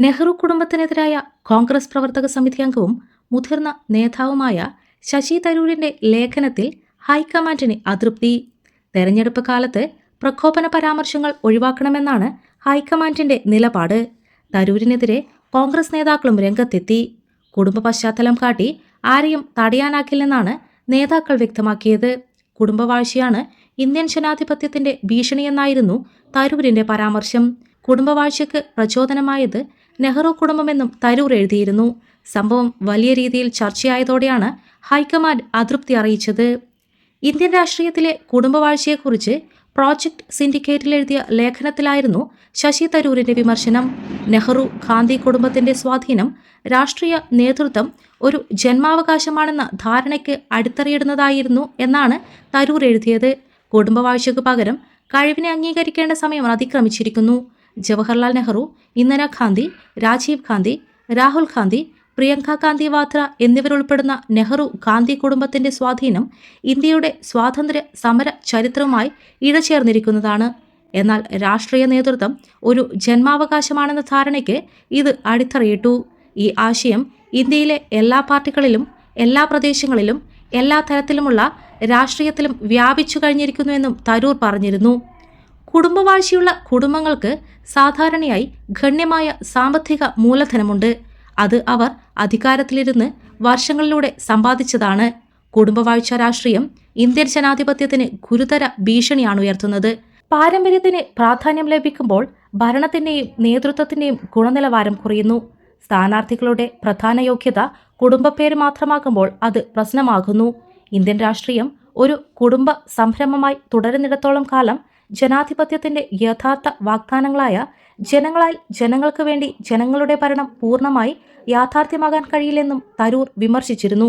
നെഹ്റു കുടുംബത്തിനെതിരായ കോൺഗ്രസ് പ്രവർത്തക സമിതി അംഗവും മുതിർന്ന നേതാവുമായ ശശി തരൂരിന്റെ ലേഖനത്തിൽ ഹൈക്കമാൻഡിന് അതൃപ്തി. തെരഞ്ഞെടുപ്പ് കാലത്ത് പ്രകോപന പരാമർശങ്ങൾ ഒഴിവാക്കണമെന്നാണ് ഹൈക്കമാൻഡിന്റെ നിലപാട്. തരൂരിനെതിരെ കോൺഗ്രസ് നേതാക്കളും രംഗത്തെത്തി. കുടുംബ പശ്ചാത്തലം കാട്ടി ആരെയും തടയാനാക്കില്ലെന്നാണ് നേതാക്കൾ വ്യക്തമാക്കിയത്. കുടുംബവാഴ്ചയാണ് ഇന്ത്യൻ ജനാധിപത്യത്തിന്റെ ഭീഷണിയെന്നായിരുന്നു തരൂരിന്റെ പരാമർശം. കുടുംബവാഴ്ചയ്ക്ക് പ്രചോദനമായത് നെഹ്റു കുടുംബമെന്നും തരൂർ എഴുതിയിരുന്നു. സംഭവം വലിയ രീതിയിൽ ചർച്ചയായതോടെയാണ് ഹൈക്കമാൻഡ് അതൃപ്തി അറിയിച്ചത്. ഇന്ത്യൻ രാഷ്ട്രീയത്തിലെ കുടുംബവാഴ്ചയെക്കുറിച്ച് പ്രോജക്ട് സിൻഡിക്കേറ്റിൽ എഴുതിയ ലേഖനത്തിലായിരുന്നു ശശി തരൂരിന്റെ വിമർശനം. നെഹ്റു ഗാന്ധി കുടുംബത്തിന്റെ സ്വാധീനം രാഷ്ട്രീയ നേതൃത്വം ഒരു ജന്മാവകാശമാണെന്ന ധാരണയ്ക്ക് അടിത്തറയിടുന്നതായിരുന്നു എന്നാണ് തരൂർ എഴുതിയത്. കുടുംബവാഴ്ചയ്ക്ക് പകരം കഴിവിനെ അംഗീകരിക്കേണ്ട സമയം അതിക്രമിച്ചിരിക്കുന്നു. ജവഹർലാൽ നെഹ്റു ഇന്ദിരാഗാന്ധി രാജീവ് ഗാന്ധി രാഹുൽ ഗാന്ധി പ്രിയങ്ക ഗാന്ധി വാദ്ര എന്നിവരുൾപ്പെടുന്ന നെഹ്റു ഗാന്ധി കുടുംബത്തിന്റെ സ്വാധീനം ഇന്ത്യയുടെ സ്വാതന്ത്ര്യ സമര ചരിത്രവുമായി ഇഴചേർന്നിരിക്കുന്നതാണ്. എന്നാൽ രാഷ്ട്രീയ നേതൃത്വം ഒരു ജന്മാവകാശമാണെന്ന ധാരണയ്ക്ക് ഇത് അടിത്തറയിട്ടു. ഈ ആശയം ഇന്ത്യയിലെ എല്ലാ പാർട്ടികളിലും എല്ലാ പ്രദേശങ്ങളിലും എല്ലാ തരത്തിലുമുള്ള രാഷ്ട്രീയത്തിലും വ്യാപിച്ചു കഴിഞ്ഞിരിക്കുന്നുവെന്നും തരൂർ പറഞ്ഞിരുന്നു. കുടുംബവാഴ്ചയുള്ള കുടുംബങ്ങൾക്ക് സാധാരണയായി ഗണ്യമായ സാമ്പത്തിക മൂലധനമുണ്ട്. അത് അവർ അധികാരത്തിലിരുന്ന് വർഷങ്ങളിലൂടെ സമ്പാദിച്ചതാണ്. കുടുംബവാഴ്ച രാഷ്ട്രീയം ഇന്ത്യൻ ജനാധിപത്യത്തിന് ഗുരുതര ഭീഷണിയാണ് ഉയർത്തുന്നത്. പാരമ്പര്യത്തിന് പ്രാധാന്യം ലഭിക്കുമ്പോൾ ഭരണത്തിന്റെയും നേതൃത്വത്തിന്റെയും ഗുണനിലവാരം കുറയുന്നു. സ്ഥാനാർത്ഥികളുടെ പ്രധാന യോഗ്യത കുടുംബപ്പേര് മാത്രമാകുമ്പോൾ അത് പ്രശ്നമാകുന്നു. ഇന്ത്യൻ രാഷ്ട്രീയം ഒരു കുടുംബ സംരംഭമായി തുടരുന്നിടത്തോളം കാലം ജനാധിപത്യത്തിന്റെ യഥാർത്ഥ വാഗ്ദാനങ്ങളായ ജനങ്ങളാൽ ജനങ്ങൾക്ക് വേണ്ടി ജനങ്ങളുടെ ഭരണം പൂർണമായി യാഥാർത്ഥ്യമാകാൻ കഴിയില്ലെന്നും തരൂർ വിമർശിച്ചിരുന്നു